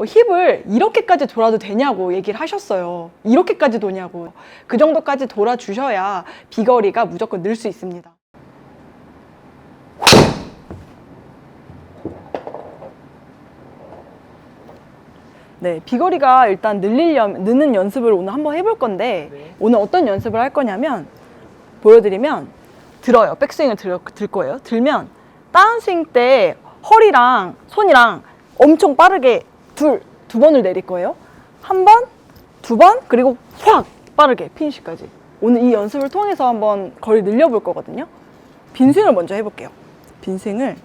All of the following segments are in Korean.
어, 힙을 이렇게까지 돌아도 되냐고 얘기를 하셨어요. 이렇게까지 도냐고. 그 정도까지 돌아주셔야 비거리가 무조건 늘 수 있습니다. 네, 비거리가 일단 늘리려면, 느는 연습을 오늘 한번 해볼 건데, 네. 오늘 어떤 연습을 할 거냐면, 보여드리면, 들어요. 백스윙을 들, 들 거예요. 들면, 다운스윙 때 허리랑 손이랑 엄청 빠르게 둘, 두 번을 내릴 거예요. 한 번, 두 번, 그리고 확! 빠르게 피니시까지. 오늘 이 연습을 통해서 한번 거리 늘려볼 거거든요. 빈스윙을 먼저 해볼게요. 빈스윙을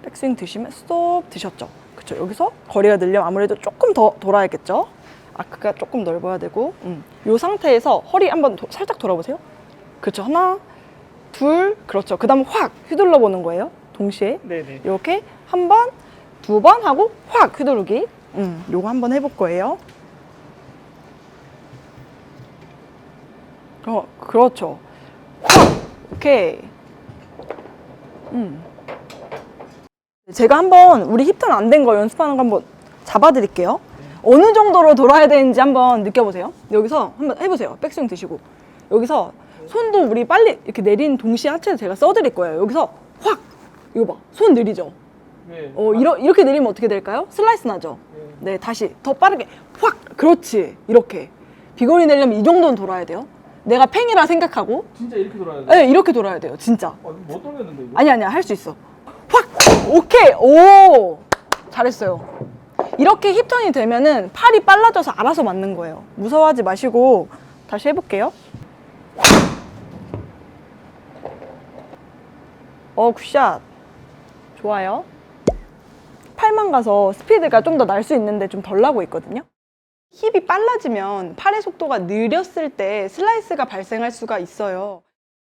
백스윙 드시면 스톱 드셨죠. 그쵸. 여기서 거리가 늘려면 아무래도 조금 더 돌아야겠죠. 아크가 조금 넓어야 되고. 음. 이 상태에서 허리 한번 도- 살짝 돌아보세요. 그렇죠. 하나, 둘, 그렇죠. 그 다음 확 휘둘러 보는 거예요. 동시에. 네네. 이렇게 한 번, 두 번 하고 확 휘두르기. 음, 요거 한번 해볼 거예요. 어, 그렇죠. 확! 오케이. 음. 제가 한번 우리 힙턴 안 된 거 연습하는 거 한번 잡아드릴게요. 어느 정도로 돌아야 되는지 한번 느껴보세요. 여기서 한번 해보세요. 백스윙 드시고. 여기서 손도 우리 빨리 이렇게 내리는 동시에 하체를 제가 써드릴 거예요. 여기서 확! 이거 봐. 손 느리죠? 네. 어, 이러, 이렇게 내리면 어떻게 될까요? 슬라이스 나죠? 네, 다시 더 빠르게 확! 그렇지. 이렇게. 비거리 내려면 이 정도는 돌아야 돼요. 내가 팽이라 생각하고 진짜 이렇게 돌아야 돼? 네, 이렇게 돌아야 돼요. 진짜. 아, 못 돌렸는데 이거? 아니 아니야 할 수 있어. 확 오케이 오 잘했어요. 이렇게 힙턴이 되면은 팔이 빨라져서 알아서 맞는 거예요. 무서워하지 마시고 다시 해볼게요. 어 굿샷 좋아요. 팔만 가서 스피드가 좀 더 날 수 있는데 좀 덜 나고 있거든요. 힙이 빨라지면 팔의 속도가 느렸을 때 슬라이스가 발생할 수가 있어요.